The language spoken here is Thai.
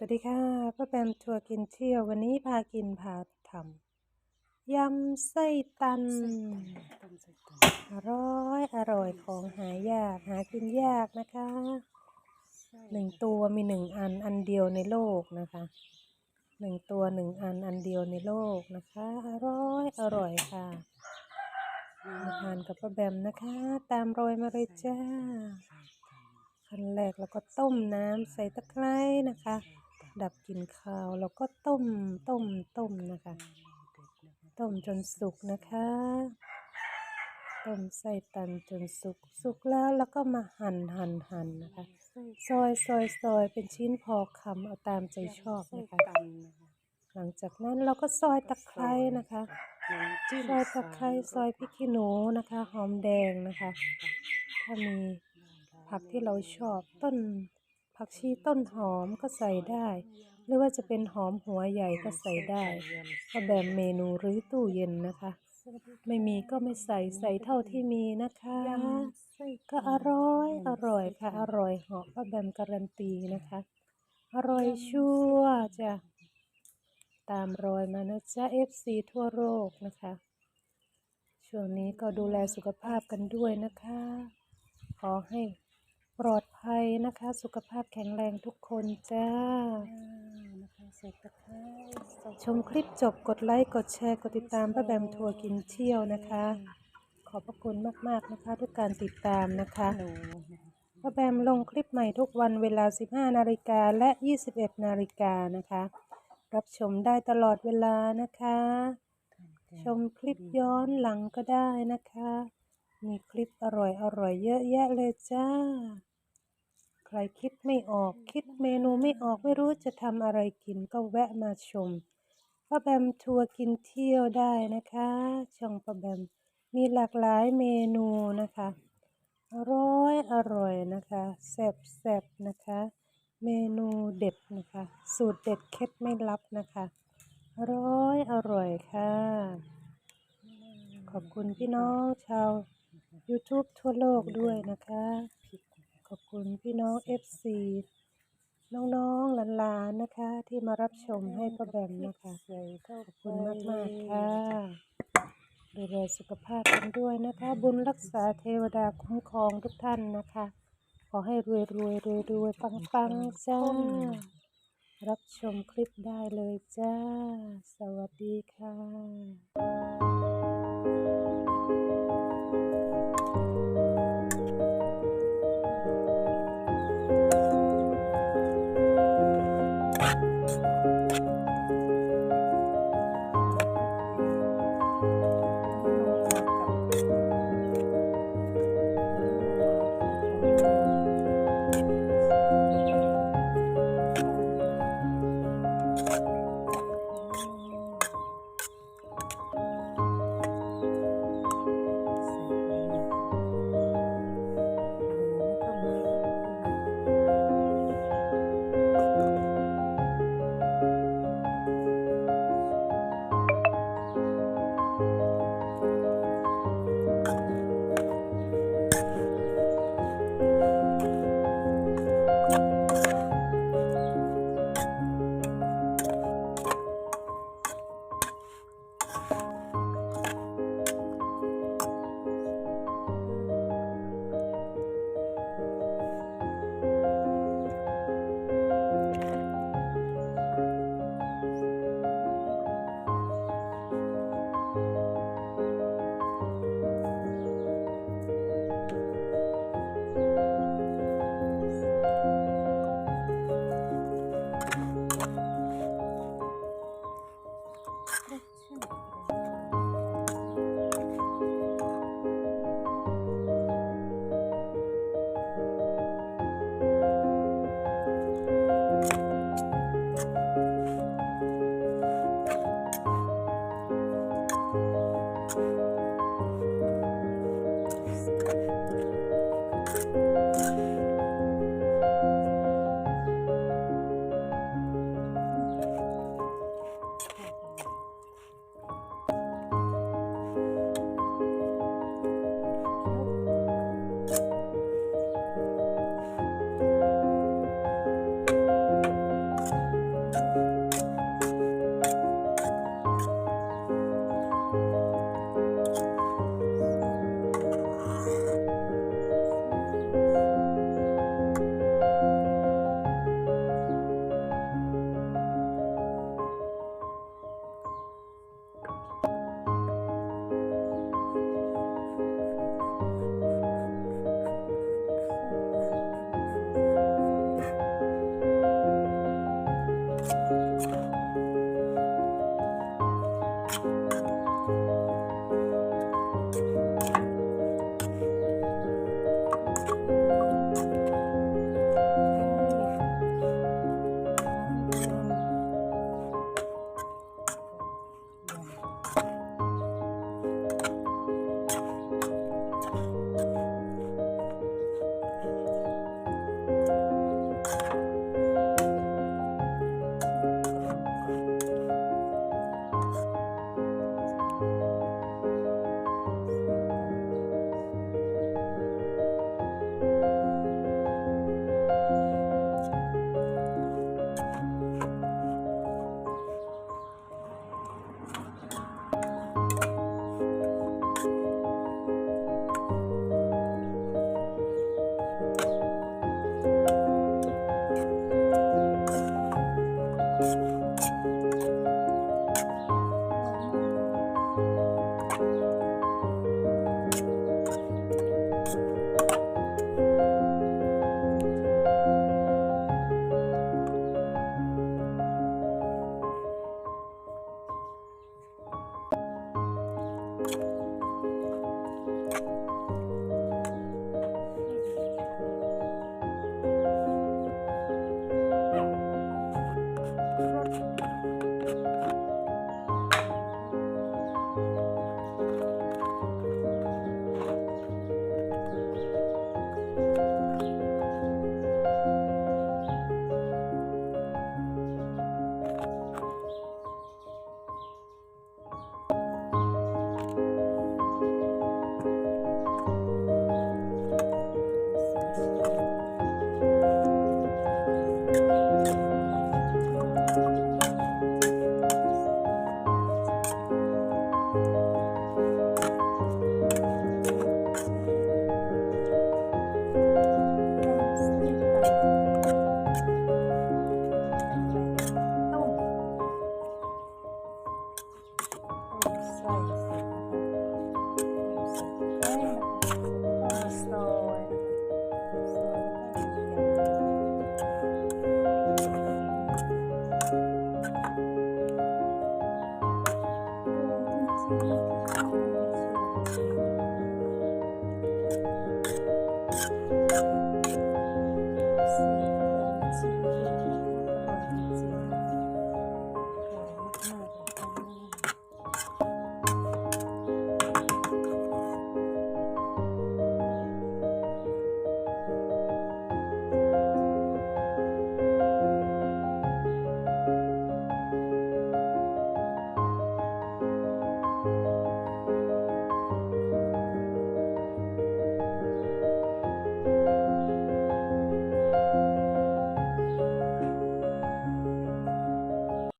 สวัสดีค่ะป้าแปมทัวร์กินเที่ยววันนี้พากินพาทำยำไส้ตันต้มใส่ตัน อร่อยอร่อยของหายาก หากินยากนะคะหนึ่งตัวมีหนึ่งอันอันเดียวในโลกนะคะหนึ่งตัวหนึ่งอันอันเดียวในโลกนะคะ อร่อยอร่อยค่ะมาทานกับป้าแบมนะคะ ตามรอยมาเลยจ้าขั้นแรกแล้วก็ต้มน้ำใส่ตะไคร้นะคะ ดับกลิ่นคาว แล้วก็ต้มต้มต้มนะคะ ต้มจนสุกนะคะ ต้มไส้ตันจนสุกสุกแล้วแล้วก็มาหั่นหั่นหั่นนะคะ ซอยซอยซอยเป็นชิ้นพอคำเอาตามใจชอบไส้นะคะตันนะคะ หลังจากนั้นเราก็ซอยตะไคร้นะคะน้ำจิ้มซอยตะไคร้ซอยพริกขี้หนูนะคะ หอมแดงนะคะ ถ้ามีผักที่เราชอบต้น ผักชีต้นหอมก็ใส่ได้ หรือว่าจะเป็นหอมหัวใหญ่ก็ใส่ได้ก็แบบเมนูหรือตู้เย็นนะคะ ไม่มีก็ไม่ใส่ใส่เท่าที่มีนะคะ ก็อร่อยอร่อยค่ะ อร่อยเหาะป้าแบมการันตีนะคะ อร่อยชัวร์จ้ะตามรอยมานะจ๊ะ FC ทั่วโลกนะคะ ช่วงนี้ก็ดูแลสุขภาพกันด้วยนะคะ ขอให้ ปลอดภัยนะคะ สุขภาพแข็งแรงทุกคนจ้านะคะใส่ตะไคร้ใส่ชมคลิปจบกดไลค์กดแชร์กดติดตามป้าแบมทัวร์กินเที่ยวนะคะ ขอบพระคุณมากๆนะคะทุกการติดตามนะคะหนูนะคะป้าแบมลงคลิปใหม่ทุกวันเวลา 15 นาฬิกาและ 21 นาฬิกานะคะ รับชมได้ตลอดเวลานะคะ ชมคลิปย้อนหลังก็ได้นะคะ มีคลิปอร่อยอร่อยๆเยอะแยะเลยจ้า ใครคิดไม่ออก คิดเมนูไม่ออกไม่รู้จะทำอะไรกินก็แวะมาชมป้าแบมทัวร์กินเที่ยวได้นะคะ ช่องป้าแบมมีหลากหลายเมนูนะคะ อร่อยอร่อยนะคะแซ่บแซ่บนะคะ เมนูเด็ดนะคะ สูตรเด็ดเคล็ดไม่ลับนะคะ อร่อยอร่อยค่ะ ขอบคุณพี่น้องชาว YouTube ทั่วโลกด้วยนะคะ ขอบคุณพี่น้อง FC น้องๆหลานๆนะคะ ที่มารับชมให้ป้าแบมนะคะใส่เข้าขอบคุณมากๆค่ะ ดูแลสุขภาพกันด้วยนะคะ บุญรักษาเทวดาคุ้มครองทุกท่านนะคะ ขอให้รวยรวยรวยรวยปังปังๆจ้า รับชมคลิปได้เลยจ้า สวัสดีค่ะ